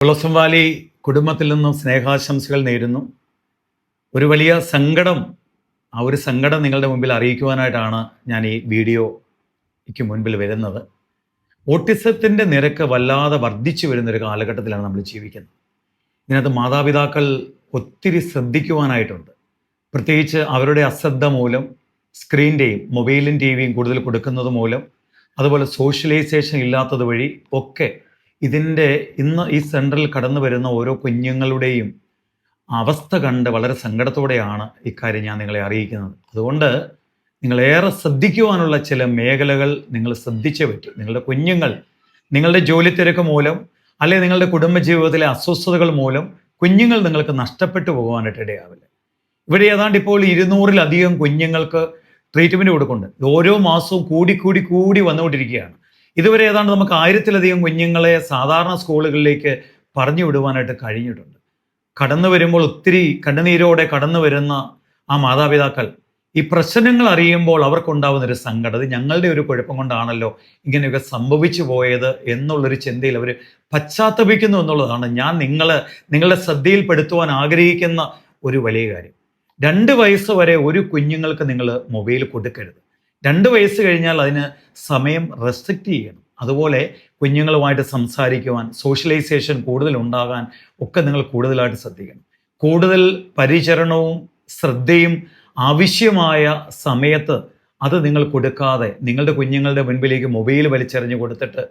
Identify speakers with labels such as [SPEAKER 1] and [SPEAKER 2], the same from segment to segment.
[SPEAKER 1] കുളസം Valley കുടുംബത്തിൽ നിന്നും സ്നേഹാശംസകൾ നേരുന്നു. ഒരു വലിയ സങ്കടം ആ ഒരു സങ്കടം നിങ്ങളുടെ മുമ്പിൽ അറിയിക്കുവാനായിട്ടാണ് ഞാൻ ഈ വീഡിയോയ്ക്ക് മുൻപിൽ വരുന്നത്. ഓട്ടിസത്തിന്റെ നിരക്ക് വല്ലാതെ വർദ്ധിച്ചു വരുന്നൊരു കാലഘട്ടത്തിലാണ് നമ്മൾ ജീവിക്കുന്നത്. ഇതിനകത്ത് മാതാപിതാക്കൾ ഒത്തിരി ശ്രദ്ധിക്കുവാനായിട്ടുണ്ട്. പ്രത്യേകിച്ച് അവരുടെ അശ്രദ്ധ മൂലം സ്ക്രീന്റെയും മൊബൈലും ടി വിയും കൂടുതൽ കൊടുക്കുന്നത് മൂലം അതുപോലെ സോഷ്യലൈസേഷൻ ഇല്ലാത്തത് വഴി ഒക്കെ ഇതിന്റെ ഇന്ന് ഈ സെന്ററിൽ കടന്നു വരുന്ന ഓരോ കുഞ്ഞുങ്ങളുടെയും അവസ്ഥ കണ്ട് വളരെ സങ്കടത്തോടെയാണ് ഇക്കാര്യം ഞാൻ നിങ്ങളെ അറിയിക്കുന്നത്. അതുകൊണ്ട് നിങ്ങളേറെ ശ്രദ്ധിക്കുവാനുള്ള ചില മേഖലകൾ നിങ്ങൾ ശ്രദ്ധിച്ചേ പറ്റും. നിങ്ങളുടെ കുഞ്ഞുങ്ങൾ നിങ്ങളുടെ ജോലി തിരക്ക് മൂലം അല്ലെങ്കിൽ നിങ്ങളുടെ കുടുംബജീവിതത്തിലെ അസ്വസ്ഥതകൾ മൂലം കുഞ്ഞുങ്ങൾ നിങ്ങൾക്ക് നഷ്ടപ്പെട്ടു പോകാനായിട്ട് ഇടയാവില്ല. ഇവിടെ ഏതാണ്ട് ഇപ്പോൾ ഇരുന്നൂറിലധികം കുഞ്ഞുങ്ങൾക്ക് ട്രീറ്റ്മെന്റ് കൊടുക്കുന്നുണ്ട്. ഓരോ മാസവും കൂടി കൂടി കൂടി വന്നുകൊണ്ടിരിക്കുകയാണ്. ഇതുവരെ ഏതാണ്ട് നമുക്ക് ആയിരത്തിലധികം കുഞ്ഞുങ്ങളെ സാധാരണ സ്കൂളുകളിലേക്ക് പറഞ്ഞു വിടുവാനായിട്ട് കഴിഞ്ഞിട്ടുണ്ട്. കടന്നു വരുമ്പോൾ ഒത്തിരി കണ്ണുനീരോടെ കടന്നു വരുന്ന ആ മാതാപിതാക്കൾ ഈ പ്രശ്നങ്ങൾ അറിയുമ്പോൾ അവർക്കുണ്ടാവുന്ന ഒരു സങ്കടം. ഞങ്ങളുടെ ഒരു കുഴപ്പം കൊണ്ടാണല്ലോ ഇങ്ങനെയൊക്കെ സംഭവിച്ചു പോയത് എന്നുള്ളൊരു ചിന്തയിൽ അവർ പശ്ചാത്തപിക്കുന്നു എന്നുള്ളതാണ്. ഞാൻ നിങ്ങൾ നിങ്ങളുടെ ശ്രദ്ധയിൽപ്പെടുത്തുവാൻ ആഗ്രഹിക്കുന്ന ഒരു വലിയ കാര്യം. രണ്ട് വയസ്സ് വരെ ഒരു കുഞ്ഞുങ്ങൾക്ക് നിങ്ങൾ മൊബൈൽ കൊടുക്കരുത്. രണ്ട് വയസ്സ് കഴിഞ്ഞാൽ അതിന് സമയം റെസ്ട്രിക്റ്റ് ചെയ്യണം. അതുപോലെ കുഞ്ഞുങ്ങളുമായിട്ട് സംസാരിക്കുവാൻ സോഷ്യലൈസേഷൻ കൂടുതൽ ഉണ്ടാകാൻ ഒക്കെ നിങ്ങൾ കൂടുതലായിട്ട് ശ്രദ്ധിക്കണം. കൂടുതൽ പരിചരണവും ശ്രദ്ധയും ആവശ്യമായ സമയത്ത് അത് നിങ്ങൾ കൊടുക്കാതെ നിങ്ങളുടെ കുഞ്ഞുങ്ങളുടെ മുൻപിലേക്ക് മൊബൈൽ വലിച്ചെറിഞ്ഞ് കൊടുത്തിട്ട്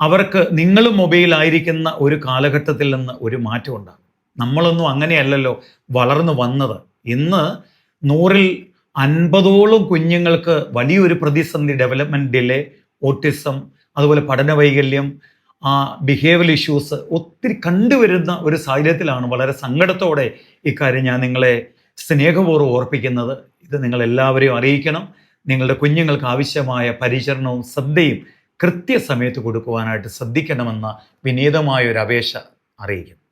[SPEAKER 1] അവർക്ക് നിങ്ങൾ മൊബൈലായിരിക്കുന്ന ഒരു കാലഘട്ടത്തിൽ നിന്ന് ഒരു മാറ്റം ഉണ്ടാകും. നമ്മളൊന്നും അങ്ങനെയല്ലല്ലോ വളർന്നു വന്നത്. ഇന്ന് നൂറിൽ അൻപതോളം കുഞ്ഞുങ്ങൾക്ക് വലിയൊരു പ്രതിസന്ധി ഡെവലപ്മെന്റ് ഡിലേ ഓട്ടിസം അതുപോലെ പഠന വൈകല്യം ആ ബിഹേവിയൽ ഇഷ്യൂസ് ഒത്തിരി കണ്ടുവരുന്ന ഒരു സാഹചര്യത്തിലാണ് വളരെ സങ്കടത്തോടെ ഇക്കാര്യം ഞാൻ നിങ്ങളെ സ്നേഹപൂർവം ഓർപ്പിക്കുന്നത്. ഇത് നിങ്ങൾ എല്ലാവരെയും അറിയിക്കണം. നിങ്ങളുടെ കുഞ്ഞുങ്ങൾക്ക് ആവശ്യമായ പരിചരണവും ശ്രദ്ധയും കൃത്യസമയത്ത് കൊടുക്കുവാനായിട്ട് ശ്രദ്ധിക്കണമെന്ന വിനീതമായ ഒരു അപേക്ഷ അറിയിക്കുന്നു.